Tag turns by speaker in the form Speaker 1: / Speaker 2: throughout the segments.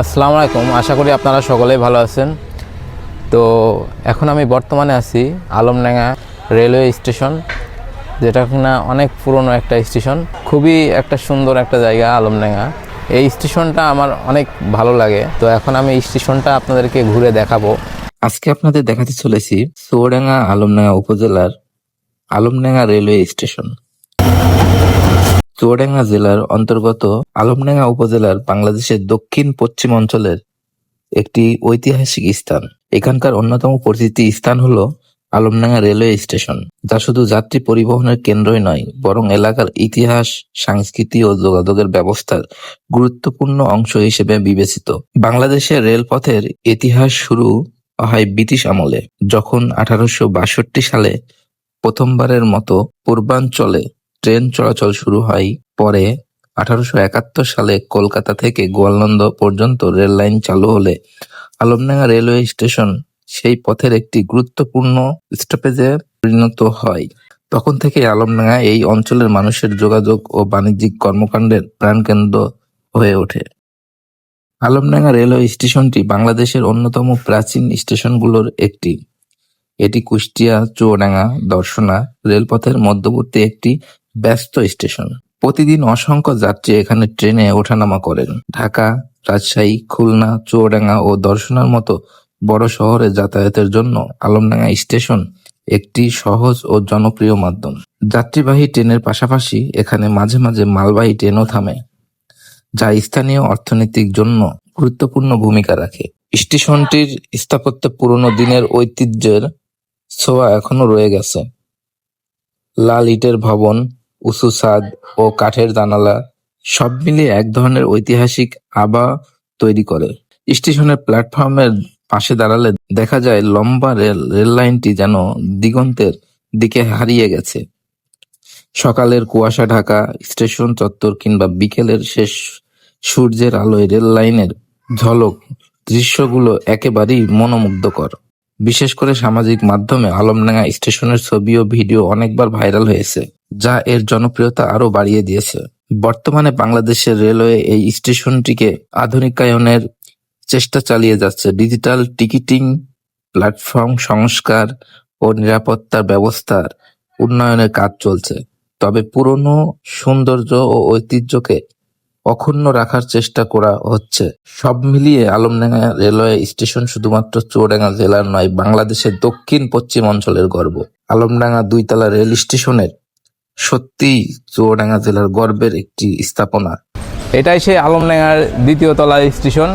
Speaker 1: আসসালামু আলাইকুম। আশা করি আপনারা সকলেই ভালো আছেন। তো এখন আমি বর্তমানে আছি আলমডাঙ্গা রেলওয়ে স্টেশন, যেটা কিনা অনেক পুরনো একটা স্টেশন। খুবই একটা সুন্দর একটা জায়গা আলমডাঙ্গা। এই স্টেশনটা আমার অনেক ভালো লাগে। তো এখন আমি স্টেশনটা আপনাদেরকে ঘুরে দেখাবো।
Speaker 2: আজকে আপনাদের দেখাতে চলেছি চুয়াডাঙ্গা আলমডাঙ্গা উপজেলার আলমডাঙ্গা রেলওয়ে স্টেশন। চুয়াডাঙ্গা জেলার অন্তর্গত আলমডাঙ্গা উপজেলার বাংলাদেশের দক্ষিণ পশ্চিম অঞ্চলের একটি ঐতিহাসিক স্থান। এখানকার অন্যতম পরিচিতি স্থান হলো আলমডাঙ্গা রেলওয়ে স্টেশন, যা শুধু যাত্রী পরিবহনের কেন্দ্রই নয়, বরং এলাকার ইতিহাস, সংস্কৃতি ও যোগাযোগের ব্যবস্থার গুরুত্বপূর্ণ অংশ হিসেবে বিবেচিত। বাংলাদেশের রেলপথের ইতিহাস শুরু হয় ব্রিটিশ আমলে, যখন আঠারোশো বাষট্টি সালে প্রথমবারের মতো পূর্বাঞ্চলে ট্রেন চলাচল শুরু হয় পরে আঠারোশো একাত্তর সালে কলকাতা থেকে গোয়ালন্দ পর্যন্ত রেল লাইন চালু হলে আলমডাঙ্গা রেলওয়ে স্টেশন সেই পথের একটি গুরুত্বপূর্ণ স্টপেজে পরিণত হয়। তখন থেকে আলমডাঙ্গা এই অঞ্চলের মানুষের যোগাযোগ ও বাণিজ্যিক কর্মকাণ্ডের প্রাণকেন্দ্র হয়ে ওঠে। আলমডাঙ্গা রেলওয়ে স্টেশনটি বাংলাদেশের অন্যতম প্রাচীন স্টেশনগুলোর একটি। এটি কুষ্টিয়া, চুয়াডাঙ্গা, দর্শনা, রেলপথের মধ্যবর্তী একটি ব্যস্ত স্টেশন। প্রতিদিন অসংখ্য যাত্রী এখানে ট্রেনে ওঠানামা করেন। ঢাকা, রাজশাহী, খুলনা, চুয়াডাঙ্গা ও দর্শনার মতো বড় শহরে যাতায়াতের জন্য আলমডাঙ্গা স্টেশন একটি সহজ ও জনপ্রিয় মাধ্যম। যাত্রীবাহী ট্রেনের পাশাপাশি এখানে মাঝে মাঝে মালবাহী ট্রেনও থামে, যা স্থানীয় অর্থনীতির জন্য গুরুত্বপূর্ণ ভূমিকা রাখে। স্টেশনটির স্থাপত্য পুরনো দিনের ঐতিহ্যের ছোঁয়া এখনও রয়ে গেছে। লাল ইটের ভবন উঁচু ছাদ ও কাঠের জানালা সব মিলিয়ে এক ধরনের ঐতিহাসিক আবা তৈরি করে। স্টেশনের প্ল্যাটফর্মের পাশে দাঁড়ালে দেখা যায় লম্বা রেল রেল লাইনটি যেন দিগন্তের দিকে হারিয়ে গেছে। সকালের কুয়াশা ঢাকা, স্টেশন চত্বর কিংবা বিকেলের শেষ সূর্যের আলোয় রেল লাইনের ঝলক দৃশ্যগুলো একেবারেই মনোমুগ্ধকর। বিশেষ করে সামাজিক মাধ্যমে আলমডাঙ্গা স্টেশনের ছবি ও ভিডিও অনেকবার ভাইরাল হয়েছে। যা এর জনপ্রিয়তা আরও বাড়িয়ে দিয়েছে। বর্তমানে বাংলাদেশের রেলওয়ে এই স্টেশনটিকে আধুনিকায়নের চেষ্টা চালিয়ে যাচ্ছে। ডিজিটাল টিকিটিং প্ল্যাটফর্ম সংস্কার ও নিরাপত্তার ব্যবস্থার উন্নয়নের কাজ চলছে। তবে পুরনো সৌন্দর্য ও ঐতিহ্যকে অক্ষুণ্ণ রাখার চেষ্টা করা হচ্ছে। সব মিলিয়ে আলমডাঙ্গা রেলওয়ে স্টেশন শুধুমাত্র চুয়াডাঙ্গা জেলার নয়, বাংলাদেশের দক্ষিণ পশ্চিম অঞ্চলের গর্ব। আলমডাঙ্গা দুইতলা রেল স্টেশনের সত্যিই চুয়াডাঙ্গা জেলার গর্বের একটি স্থাপনা।
Speaker 1: এটাই সেই আলমডাঙ্গার দ্বিতীয় তলা স্টেশন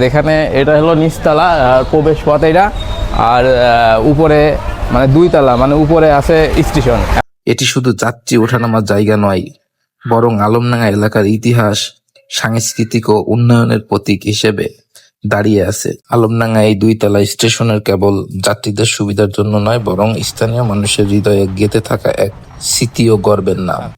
Speaker 1: যেখানে এটা হলো নিচতলা প্রবেশ পথ এটা আর উপরে মানে দুই তলা মানে উপরে আছে স্টেশন।
Speaker 2: এটি শুধু যাত্রী ওঠানামার জায়গা নয় বরং আলমডাঙ্গা এলাকার ইতিহাস সাংস্কৃতিক ও উন্নয়নের প্রতীক হিসেবে। দাঁড়িয়ে আছে। আলমডাঙ্গা এই দুই তলা স্টেশনের কেবল যাত্রীদের সুবিধার জন্য নয়, বরং স্থানীয় মানুষের হৃদয়ে গেঁথে থাকা এক স্মৃতি ও গর্বের নাম।